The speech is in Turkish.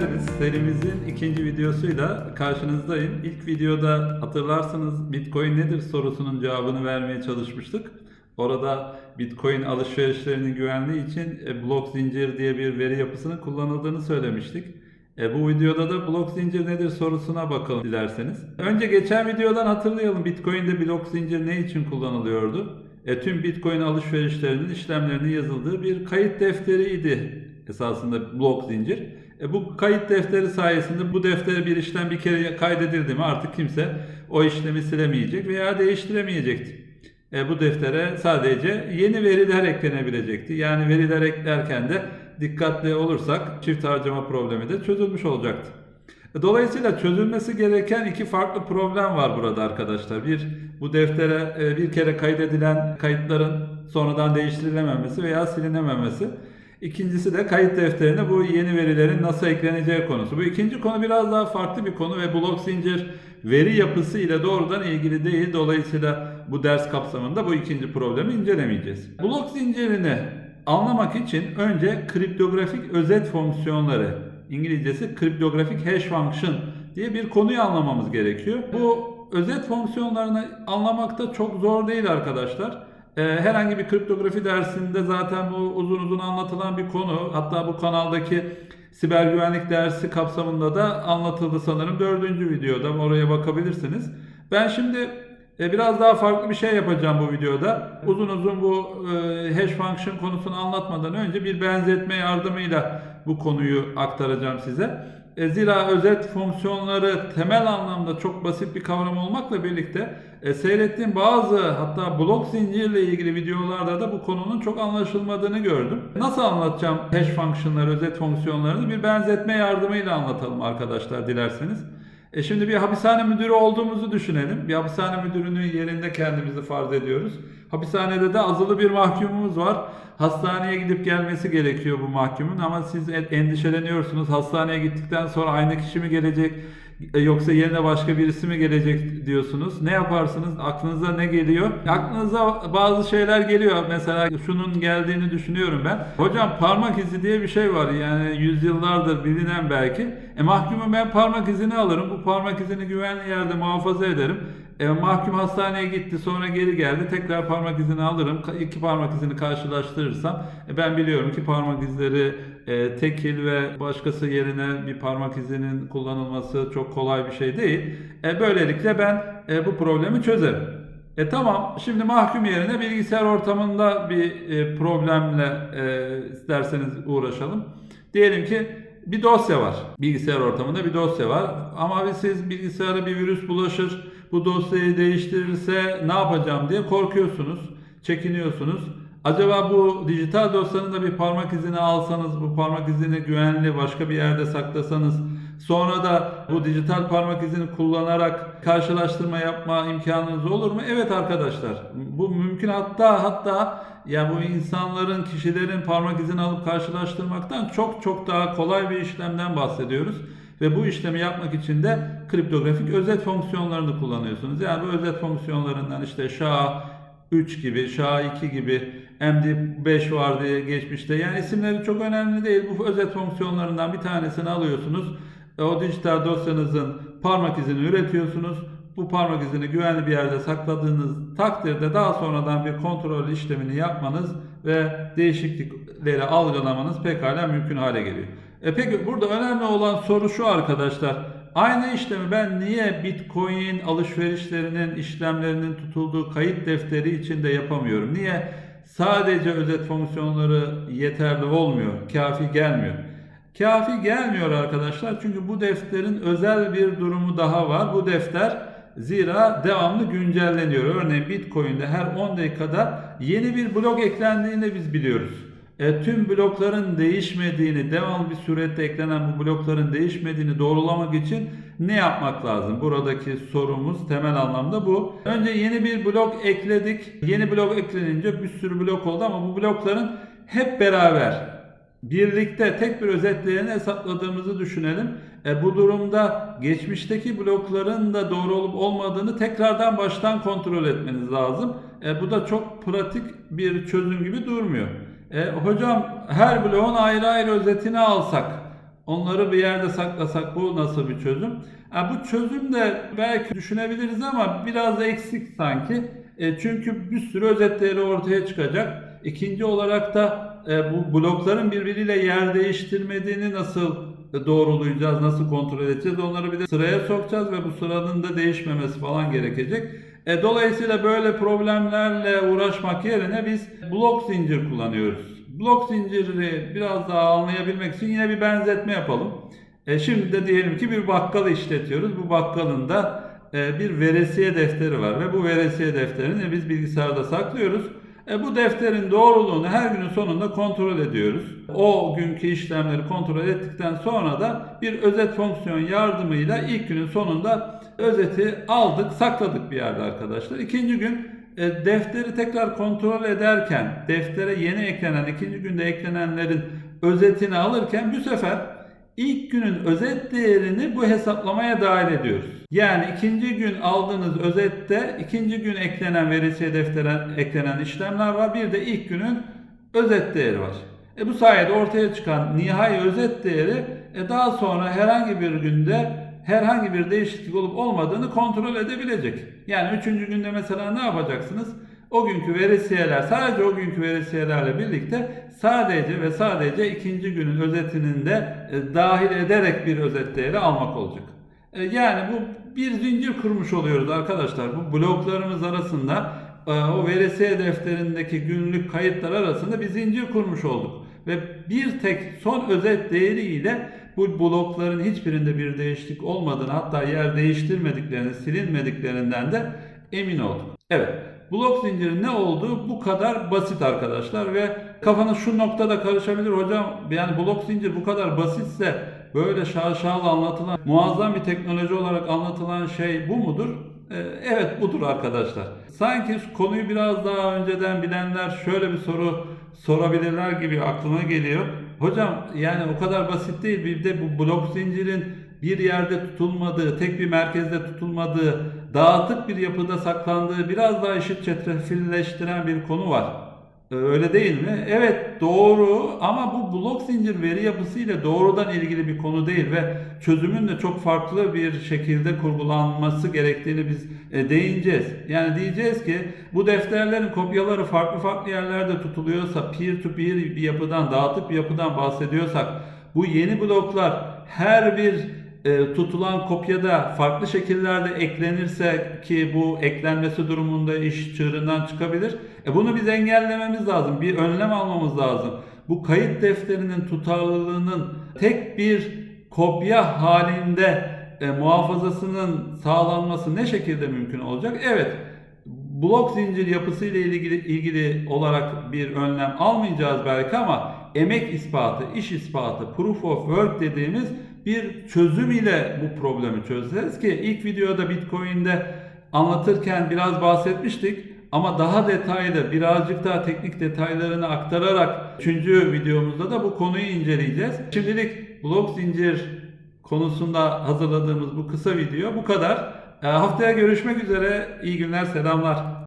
geldiniz. Serimizin ikinci videosuyla karşınızdayım. İlk videoda hatırlarsınız Bitcoin nedir sorusunun cevabını vermeye çalışmıştık. Orada Bitcoin alışverişlerinin güvenliği için e, blok zincir diye bir veri yapısının kullanıldığını söylemiştik. E, bu videoda da blok zincir nedir sorusuna bakalım dilerseniz. Önce geçen videodan hatırlayalım Bitcoin'de blok zincir ne için kullanılıyordu? E, tüm Bitcoin alışverişlerinin işlemlerinin yazıldığı bir kayıt defteriydi esasında blok zincir. E, bu kayıt defteri sayesinde bu deftere bir işlem bir kere kaydedildi mi artık kimse o işlemi silemeyecek veya değiştiremeyecekti. E, bu deftere sadece yeni veriler eklenebilecekti. Yani veriler eklerken de dikkatli olursak çift harcama problemi de çözülmüş olacaktı. E, Dolayısıyla çözülmesi gereken iki farklı problem var burada arkadaşlar. Bir, bu deftere e, bir kere kaydedilen kayıtların sonradan değiştirilememesi veya silinememesi. İkincisi de kayıt defterine bu yeni verilerin nasıl ekleneceği konusu. Bu ikinci konu biraz daha farklı bir konu ve blok zincir veri yapısı ile doğrudan ilgili değil. Dolayısıyla bu ders kapsamında bu ikinci problemi incelemeyeceğiz. Blok zincirini anlamak için önce kriptografik özet fonksiyonları, İngilizcesi kriptografik hash function diye bir konuyu anlamamız gerekiyor. Bu özet fonksiyonlarını anlamakta çok zor değil arkadaşlar. Ee, herhangi bir kriptografi dersinde zaten bu uzun uzun anlatılan bir konu. Hatta bu kanaldaki siber güvenlik dersi kapsamında da anlatıldı sanırım. Dördüncü videoda oraya bakabilirsiniz. Ben şimdi e, biraz daha farklı bir şey yapacağım bu videoda. Uzun uzun bu e, hash function konusunu anlatmadan önce bir benzetme yardımıyla bu konuyu aktaracağım size. E, Zira özet fonksiyonları temel anlamda çok basit bir kavram olmakla birlikte e, seyrettiğim bazı hatta blok zincirle ilgili videolarda da bu konunun çok anlaşılmadığını gördüm. Nasıl anlatacağım hash functionları, özet fonksiyonlarını bir benzetme yardımıyla anlatalım arkadaşlar dilerseniz. E şimdi bir hapishane müdürü olduğumuzu düşünelim. Bir hapishane müdürünün yerinde kendimizi farz ediyoruz. Hapishanede de azılı bir mahkumumuz var. Hastaneye gidip gelmesi gerekiyor bu mahkumun ama siz endişeleniyorsunuz. Hastaneye gittikten sonra aynı kişi mi gelecek e, yoksa yerine başka birisi mi gelecek diyorsunuz. Ne yaparsınız? Aklınıza ne geliyor? Aklınıza bazı şeyler geliyor. Mesela şunun geldiğini düşünüyorum ben. Hocam parmak izi diye bir şey var. Yani yüzyıllardır bilinen belki. E mahkumun ben parmak izini alırım. Bu parmak izini güvenli yerde muhafaza ederim. E, mahkum hastaneye gitti sonra geri geldi tekrar parmak izini alırım iki parmak izini karşılaştırırsam e, ben biliyorum ki parmak izleri e, tekil ve başkası yerine bir parmak izinin kullanılması çok kolay bir şey değil. E, böylelikle ben e, bu problemi çözerim. E tamam şimdi mahkum yerine bilgisayar ortamında bir e, problemle e, isterseniz uğraşalım. Diyelim ki bir dosya var. Bilgisayar ortamında bir dosya var. Ama siz bilgisayara bir virüs bulaşır, bu dosyayı değiştirirse ne yapacağım diye korkuyorsunuz, çekiniyorsunuz. Acaba bu dijital dosyanın da bir parmak izini alsanız, bu parmak izini güvenli başka bir yerde saklasanız, sonra da bu dijital parmak izini kullanarak karşılaştırma yapma imkanınız olur mu? Evet arkadaşlar, bu mümkün hatta hatta ya bu insanların, kişilerin parmak izini alıp karşılaştırmaktan çok çok daha kolay bir işlemden bahsediyoruz. Ve bu işlemi yapmak için de kriptografik özet fonksiyonlarını kullanıyorsunuz. Yani bu özet fonksiyonlarından işte SHA 3 gibi, SHA 2 gibi, MD5 var diye geçmişte. Yani isimleri çok önemli değil. Bu özet fonksiyonlarından bir tanesini alıyorsunuz. O dijital dosyanızın parmak izini üretiyorsunuz. Bu parmak izini güvenli bir yerde sakladığınız takdirde daha sonradan bir kontrol işlemini yapmanız ve değişiklikleri algılamanız pekala mümkün hale geliyor. E peki burada önemli olan soru şu arkadaşlar. Aynı işlemi ben niye Bitcoin alışverişlerinin işlemlerinin tutulduğu kayıt defteri içinde yapamıyorum? Niye sadece özet fonksiyonları yeterli olmuyor, kafi gelmiyor? Kafi gelmiyor arkadaşlar çünkü bu defterin özel bir durumu daha var. Bu defter zira devamlı güncelleniyor. Örneğin Bitcoin'de her 10 dakikada yeni bir blok eklendiğini biz biliyoruz. E, tüm blokların değişmediğini, devamlı bir surette eklenen bu blokların değişmediğini doğrulamak için ne yapmak lazım? Buradaki sorumuz temel anlamda bu. Önce yeni bir blok ekledik. Yeni blok eklenince bir sürü blok oldu ama bu blokların hep beraber birlikte tek bir özetlerini hesapladığımızı düşünelim. E, bu durumda geçmişteki blokların da doğru olup olmadığını tekrardan baştan kontrol etmeniz lazım. E, bu da çok pratik bir çözüm gibi durmuyor. E, hocam her bloğun ayrı ayrı özetini alsak Onları bir yerde saklasak bu nasıl bir çözüm? Ha, bu çözüm de belki düşünebiliriz ama biraz eksik sanki. E, çünkü bir sürü özet değeri ortaya çıkacak. İkinci olarak da e, bu blokların birbiriyle yer değiştirmediğini nasıl doğrulayacağız, nasıl kontrol edeceğiz? Onları bir de sıraya sokacağız ve bu sıranın da değişmemesi falan gerekecek. E, dolayısıyla böyle problemlerle uğraşmak yerine biz blok zincir kullanıyoruz. Blok zinciri biraz daha anlayabilmek için yine bir benzetme yapalım. E, şimdi de diyelim ki bir bakkalı işletiyoruz. Bu bakkalın da e, bir veresiye defteri var ve bu veresiye defterini biz bilgisayarda saklıyoruz. E, bu defterin doğruluğunu her günün sonunda kontrol ediyoruz. O günkü işlemleri kontrol ettikten sonra da bir özet fonksiyon yardımıyla ilk günün sonunda özeti aldık, sakladık bir yerde arkadaşlar. İkinci gün e, defteri tekrar kontrol ederken, deftere yeni eklenen, ikinci günde eklenenlerin özetini alırken bu sefer ilk günün özet değerini bu hesaplamaya dahil ediyoruz. Yani ikinci gün aldığınız özette ikinci gün eklenen verisiye deftere eklenen işlemler var. Bir de ilk günün özet değeri var. E bu sayede ortaya çıkan nihai özet değeri e daha sonra herhangi bir günde herhangi bir değişiklik olup olmadığını kontrol edebilecek. Yani üçüncü günde mesela ne yapacaksınız? O günkü verisiyeler sadece o günkü verisiyelerle birlikte sadece ve sadece ikinci günün özetinin de e, dahil ederek bir özet değeri almak olacak. E, yani bu bir zincir kurmuş oluyoruz arkadaşlar. Bu bloklarımız arasında e, o verisiye defterindeki günlük kayıtlar arasında bir zincir kurmuş olduk. Ve bir tek son özet değeri ile bu blokların hiçbirinde bir değişiklik olmadığını hatta yer değiştirmediklerini, silinmediklerinden de emin olduk. Evet, blok zinciri ne olduğu bu kadar basit arkadaşlar ve kafanız şu noktada karışabilir hocam. Yani blok zincir bu kadar basitse böyle şaşalı anlatılan, muazzam bir teknoloji olarak anlatılan şey bu mudur? Ee, Evet budur arkadaşlar. Sanki konuyu biraz daha önceden bilenler şöyle bir soru sorabilirler gibi aklıma geliyor. Hocam yani o kadar basit değil. Bir de bu blok zincirin bir yerde tutulmadığı, tek bir merkezde tutulmadığı, dağıtık bir yapıda saklandığı biraz daha işi çetrefilleştiren bir konu var. Ee, Öyle değil mi? Evet doğru ama bu blok zincir veri yapısı ile doğrudan ilgili bir konu değil ve çözümün de çok farklı bir şekilde kurgulanması gerektiğini biz e, değineceğiz. Yani diyeceğiz ki bu defterlerin kopyaları farklı farklı yerlerde tutuluyorsa peer to peer bir yapıdan, dağıtık bir yapıdan bahsediyorsak bu yeni bloklar her bir e, tutulan kopyada farklı şekillerde eklenirse ki bu eklenmesi durumunda iş çığırından çıkabilir. E bunu biz engellememiz lazım. Bir önlem almamız lazım. Bu kayıt defterinin tutarlılığının tek bir kopya halinde e, muhafazasının sağlanması ne şekilde mümkün olacak? Evet. Blok zincir yapısı ile ilgili ilgili olarak bir önlem almayacağız belki ama emek ispatı, iş ispatı, proof of work dediğimiz bir çözüm ile bu problemi çözeriz ki ilk videoda Bitcoin'de anlatırken biraz bahsetmiştik ama daha detaylı birazcık daha teknik detaylarını aktararak 3. videomuzda da bu konuyu inceleyeceğiz. Şimdilik blok zincir konusunda hazırladığımız bu kısa video bu kadar. Ee, Haftaya görüşmek üzere. İyi günler, selamlar.